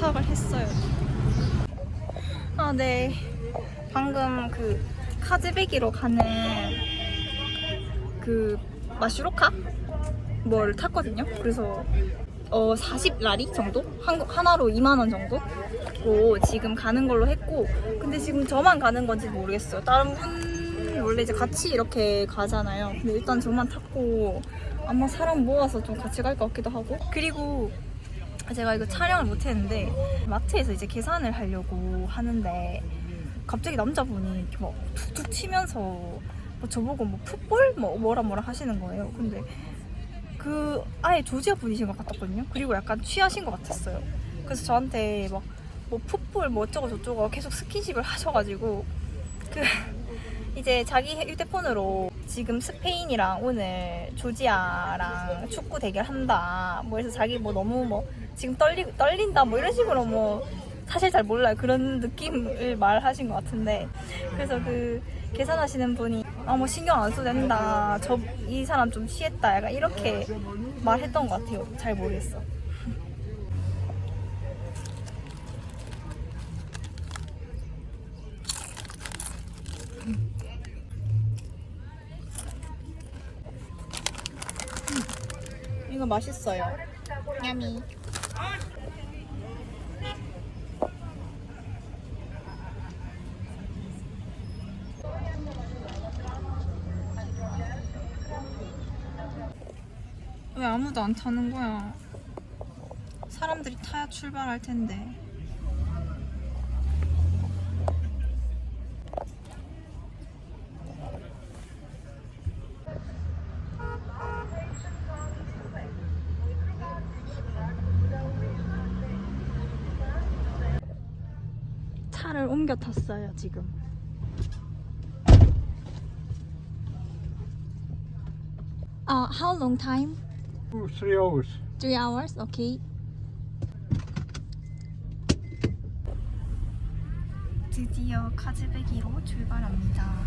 도착을 했어요. 아, 네. 방금 그 카즈베기로 가는 그 마슈로카 뭘 탔거든요. 그래서 어 40라리 정도? 한국 하나로 2만 원 정도로 지금 가는 걸로 했고 근데 지금 저만 가는 건지 모르겠어요. 다른 분 원래 이제 같이 이렇게 가잖아요. 근데 일단 저만 탔고 아마 사람 모아서 좀 같이 갈 것 같기도 하고 그리고 제가 이거 촬영을 못 했는데 마트에서 이제 계산을 하려고 하는데 갑자기 남자분이 막 툭툭 치면서 뭐 저보고 뭐 풋볼 뭐 뭐라 뭐라 하시는 거예요. 근데 그 아예 조지아 분이신 것 같았거든요. 그리고 약간 취하신 것 같았어요. 그래서 저한테 막 뭐 풋볼 뭐 어쩌고 저쩌고 계속 스킨십을 하셔가지고 그 이제 자기 휴대폰으로 지금 스페인이랑 오늘 조지아랑 축구 대결한다. 뭐 해서 자기 뭐 너무 뭐 지금 떨리 떨린다 뭐 이런 식으로 뭐 사실 잘 몰라요. 그런 느낌을 말하신 것 같은데 그래서 그 계산하시는 분이 아 뭐 신경 안 써도 된다. 저 이 사람 좀 취했다. 약간 이렇게 말했던 것 같아요. 잘 모르겠어. 이거 맛있어요. 야미. 왜 아무도 안 타는 거야? 사람들이 타야 출발할 텐데. 차를 옮겨 탔어요, 지금. Uh, how long time? Two, three hours. Three hours, okay. 드디어 카즈베기로 출발합니다.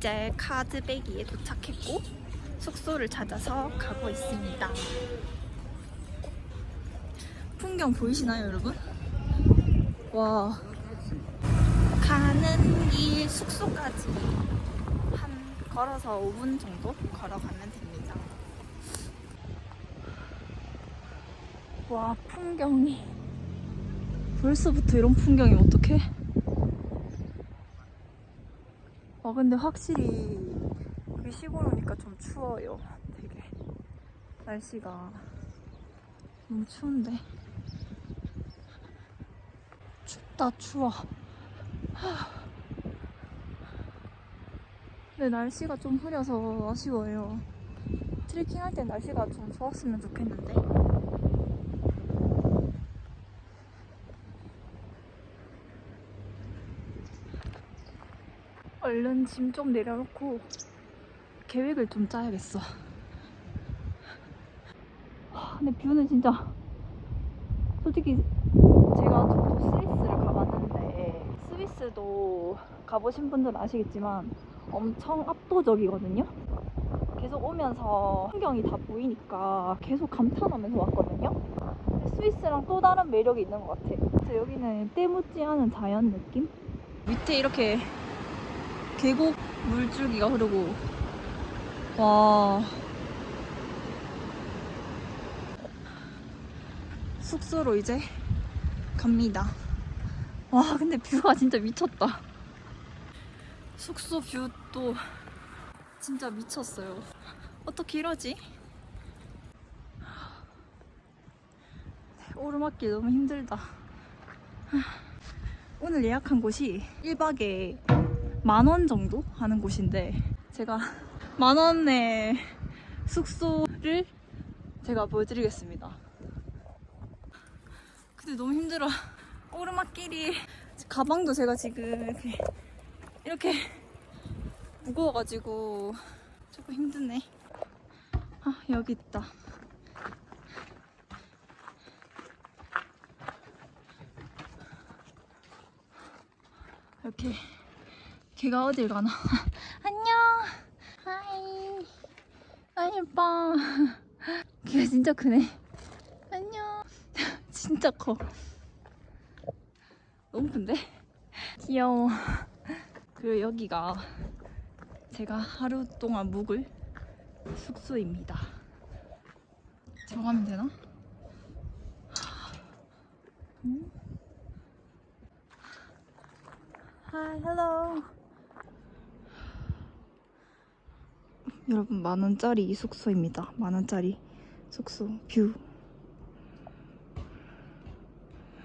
이제 카드베기에 도착했고 숙소를 찾아서 가고 있습니다. 풍경 보이시나요, 여러분? 와. 가는 길 숙소까지 한 걸어서 5분 정도 걸어가면 됩니다. 와, 풍경이 벌써부터 이런 풍경이 어떡해? 아 근데 확실히 여기 시골 오니까 좀 추워요. 되게 날씨가 너무 추운데 춥다 추워. 하. 근데 날씨가 좀 흐려서 아쉬워요. 트레킹 할 때 날씨가 좀 좋았으면 좋겠는데. 얼른 짐 좀 내려놓고 계획을 좀 짜야겠어. 하, 근데 뷰는 진짜 솔직히 제가 저도 스위스를 가봤는데 스위스도 가보신 분들은 아시겠지만 엄청 압도적이거든요. 계속 오면서 풍경이 다 보이니까 계속 감탄하면서 왔거든요. 스위스랑 또 다른 매력이 있는 것 같아요. 여기는 때묻지 않은 자연 느낌? 밑에 이렇게 계곡 물줄기가 흐르고 와 숙소로 이제 갑니다. 와 근데 뷰가 진짜 미쳤다. 숙소 뷰도 진짜 미쳤어요. 어떻게 이러지? 오르막길 너무 힘들다. 오늘 예약한 곳이 1박에 만 원 정도 하는 곳인데 제가 만 원의 숙소를 제가 보여드리겠습니다. 근데 너무 힘들어. 오르막길이 가방도 제가 지금 이렇게, 이렇게 무거워가지고 조금 힘드네. 아 여기 있다. 이렇게 걔가 어딜 가나? 안녕. 하이. 아 예뻐. 걔가 진짜 크네. 안녕. 진짜 커. 너무 큰데? 귀여워. 그리고 여기가 제가 하루 동안 묵을 숙소입니다. 들어가면 되나? 음? Hi, hello. 여러분 만 원짜리 숙소입니다. 만 원짜리 숙소 뷰.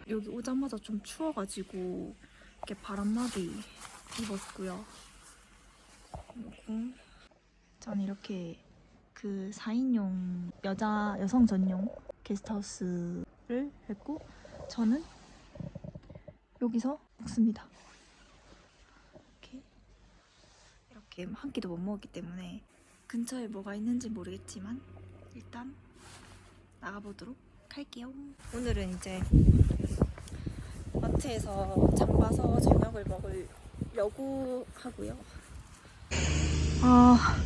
여기 오자마자 좀 추워가지고 이렇게 바람막이 입었고요. 그리고 저는 이렇게 그 4인용 여자 여성 전용 게스트하우스를 했고 저는 여기서 묵습니다. 이렇게 이렇게 한 끼도 못 먹었기 때문에 근처에 뭐가 있는지 모르겠지만 일단 나가보도록 할게요. 오늘은 이제 마트에서 장 봐서 저녁을 먹으려고 하고요. 아,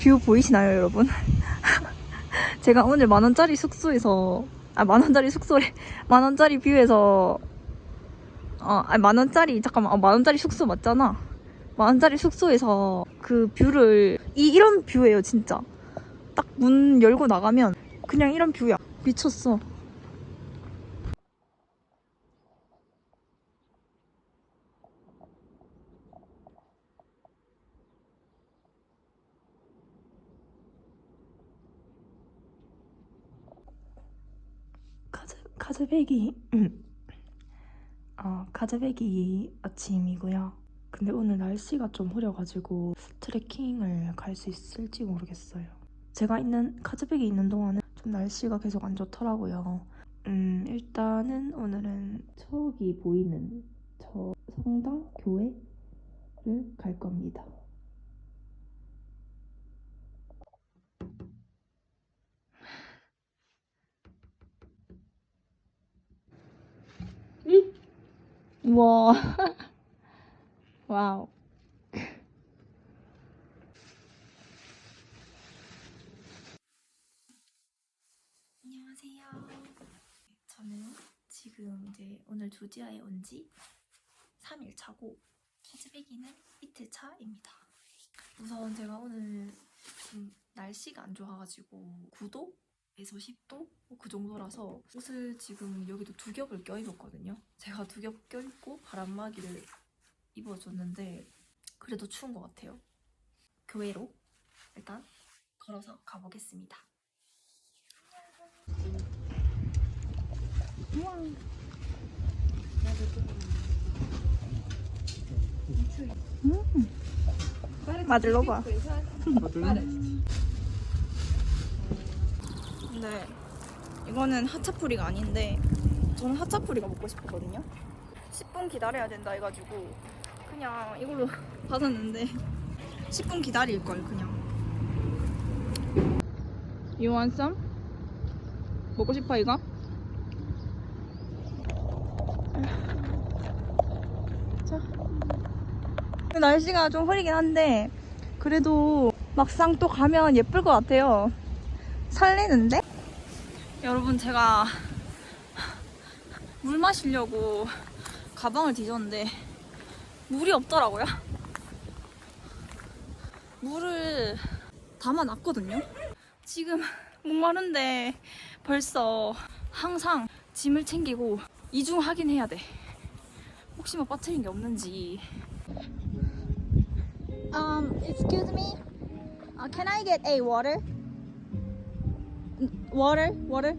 뷰 보이시나요, 여러분? 제가 오늘 만 원짜리 숙소에서 아, 만 원짜리 숙소래. 만 원짜리 뷰에서 어, 아니, 만 원짜리 잠깐만. 어, 만 원짜리 숙소 맞잖아. 만 원짜리 숙소에서 그 뷰를 이 이런 뷰예요, 진짜. 딱 문 열고 나가면 그냥 이런 뷰야. 미쳤어. 카즈 카즈베기 어 카즈베기 아침이고요. 근데 오늘 날씨가 좀 흐려가지고 트레킹을 갈 수 있을지 모르겠어요. 제가 있는 카즈백에 있는 동안은 좀 날씨가 계속 안 좋더라고요. 음 일단은 오늘은 저기 보이는 저 성당 교회를 갈 겁니다. 와 와우. 안녕하세요. 저는 지금 이제 오늘 조지아에 온 지 3일 차고 키즈베기는 이틀 차입니다. 우선 제가 오늘 좀 날씨가 안 좋아가지고 9도 에서 10도 뭐 그 정도라서 옷을 지금 여기도 두 겹을 껴입었거든요. 제가 두 겹 껴입고 바람막이를 입어줬는데 그래도 추운 것 같아요. 교회로 일단 걸어서 가보겠습니다. 맞을로 봐. 근데 이거는 하차풀이가 아닌데 저는 하차풀이가 먹고 싶었거든요. 10분 기다려야 된다 해가지고 그냥 이걸로 받았는데 10분 기다릴 걸 그냥. You want some? 먹고 싶어 이거? 자. 날씨가 좀 흐리긴 한데 그래도 막상 또 가면 예쁠 것 같아요. 설레는데? 여러분 제가 물 마시려고 가방을 뒤졌는데 물이 없더라고요. 물을 담아놨거든요. 지금 목마른데 벌써 항상 짐을 챙기고 이중 확인해야 돼. 혹시 뭐 빠뜨린 게 없는지. Um, excuse me. Uh, can I get a water? Water? Water?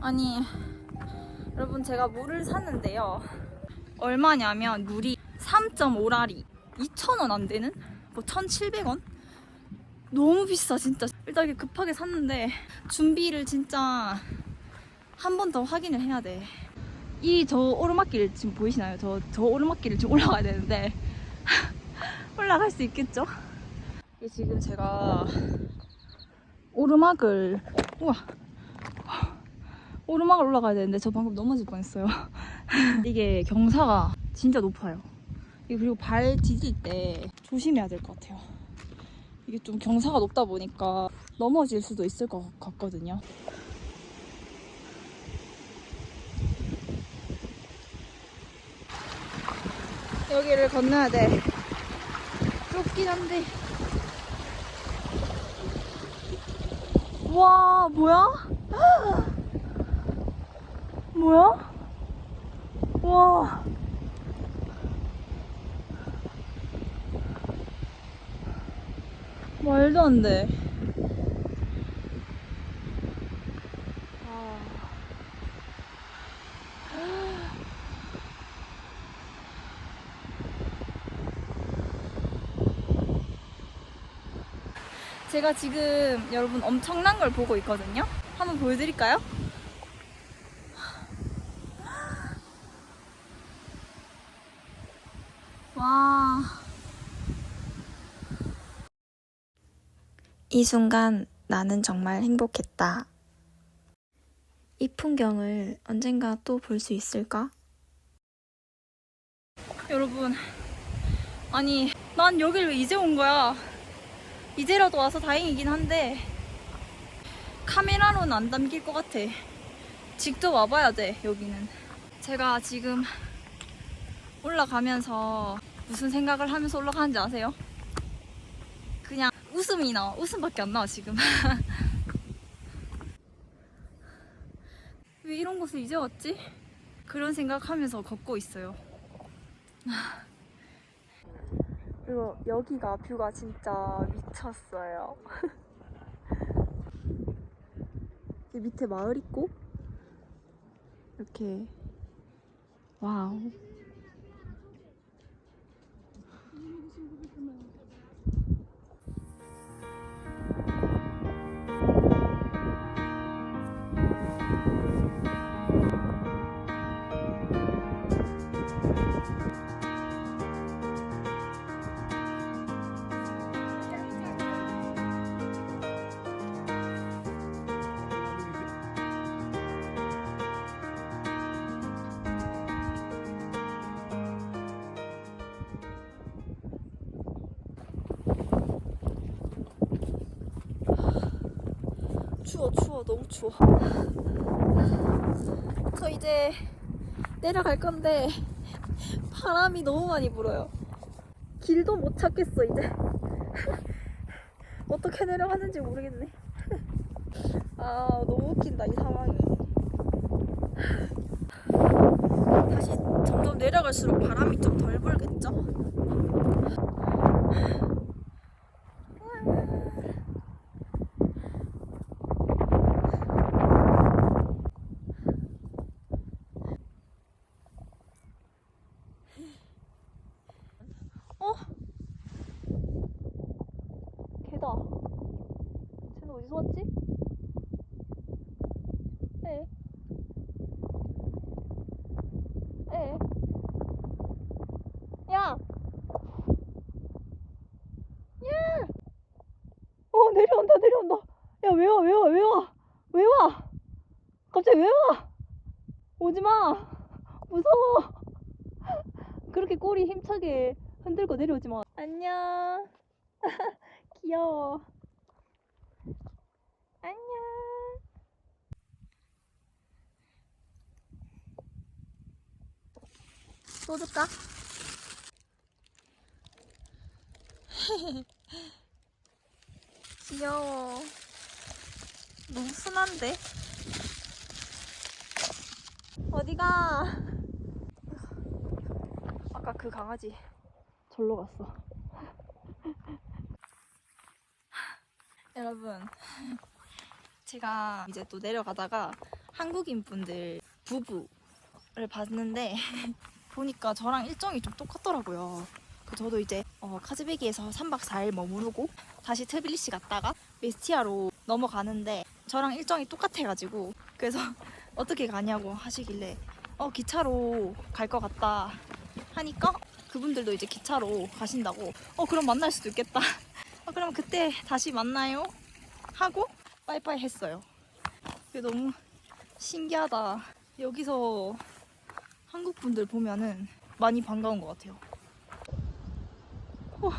아니, 여러분 제가 물을 샀는데요. 얼마냐면 물이 3.5라리 2,000원 안 되는? 뭐 1,700원? 너무 비싸 진짜. 일단 이렇게 급하게 샀는데 준비를 진짜 한 번 더 확인을 해야 돼. 이 저 오르막길 지금 보이시나요? 저, 저 오르막길을 지금 올라가야 되는데 올라갈 수 있겠죠? 이게 지금 제가 오르막을 우와 오르막을 올라가야 되는데 저 방금 넘어질 뻔했어요. 이게 경사가 진짜 높아요. 그리고 발 디딜 때 조심해야 될 것 같아요. 이게 좀 경사가 높다 보니까 넘어질 수도 있을 것 같거든요. 여기를 건너야 돼. 좁긴 한데. 와, 뭐야? 뭐야? 와. 말도 안 돼. 아. 제가 지금 여러분 엄청난 걸 보고 있거든요. 한번 보여드릴까요? 와. 이 순간 나는 정말 행복했다. 이 풍경을 언젠가 또 볼 수 있을까? 여러분, 아니, 난 여길 왜 이제 온 거야? 이제라도 와서 다행이긴 한데, 카메라로는 안 담길 것 같아. 직접 와봐야 돼, 여기는. 제가 지금 올라가면서 무슨 생각을 하면서 올라가는지 아세요? 그냥 웃음이 나와. 웃음밖에 안 나와, 지금. 왜 이런 곳을 이제 왔지? 그런 생각하면서 걷고 있어요. 그리고 여기가 뷰가 진짜 미쳤어요. 이 밑에 마을 있고 이렇게 와우. 추워 추워 너무 추워. 저 이제 내려갈 건데 바람이 너무 많이 불어요. 길도 못 찾겠어 이제. 어떻게 내려가는지 모르겠네. 아 너무 웃긴다 이 상황이. 다시 점점 내려갈수록 바람이 좀 덜 불겠죠? 어? 개다. 쟤는 어디서 왔지? 에? 에? 야! 야! 어, 내려온다, 내려온다. 야, 왜 와, 왜 와, 왜 와? 왜 와? 갑자기 왜 와? 오지 마. 무서워. 그렇게 꼬리 힘차게 흔들고 내려오지 마. 안녕. 귀여워. 안녕. 또 줄까? 귀여워. 너무 순한데? 어디가? 그 강아지 절로 갔어. 여러분, 제가 이제 또 내려가다가 한국인 분들 부부를 봤는데 보니까 저랑 일정이 좀 똑같더라고요. 그 저도 이제 어, 카즈베기에서 3박 4일 머무르고 다시 트빌리시 갔다가 메스티아로 넘어가는데 저랑 일정이 똑같아가지고 그래서 어떻게 가냐고 하시길래 어 기차로 갈 것 같다 하니까 그분들도 이제 기차로 가신다고. 어 그럼 만날 수도 있겠다. 어, 그럼 그때 다시 만나요? 하고 빠이빠이 했어요. 그게 너무 신기하다. 여기서 한국 분들 보면은 많이 반가운 것 같아요. 어,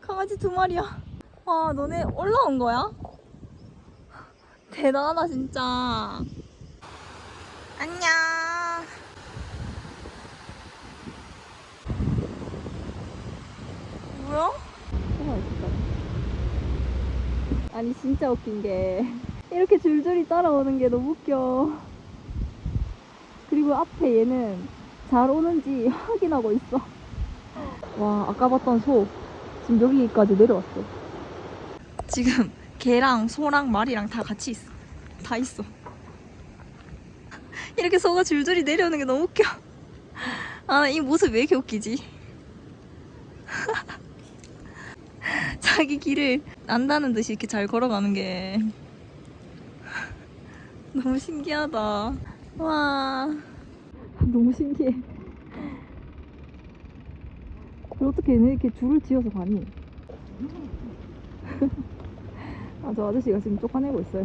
강아지 두 마리야. 와 너네 올라온 거야? 대단하다 진짜. 안녕 뭐야? 아니 진짜 웃긴 게 이렇게 줄줄이 따라오는 게 너무 웃겨. 그리고 앞에 얘는 잘 오는지 확인하고 있어. 와 아까 봤던 소 지금 여기까지 내려왔어. 지금 개랑 소랑 말이랑 다 같이 있어. 다 있어. 이렇게 소가 줄줄이 내려오는 게 너무 웃겨. 아 이 모습 왜 이렇게 웃기지 자기 길을 안다는 듯이 이렇게 잘 걸어가는 게 너무 신기하다. 와. 너무 신기해. 어떻게 얘네 이렇게 줄을 지어서 가니? 아 저 아저씨가 지금 쫓아내고 있어요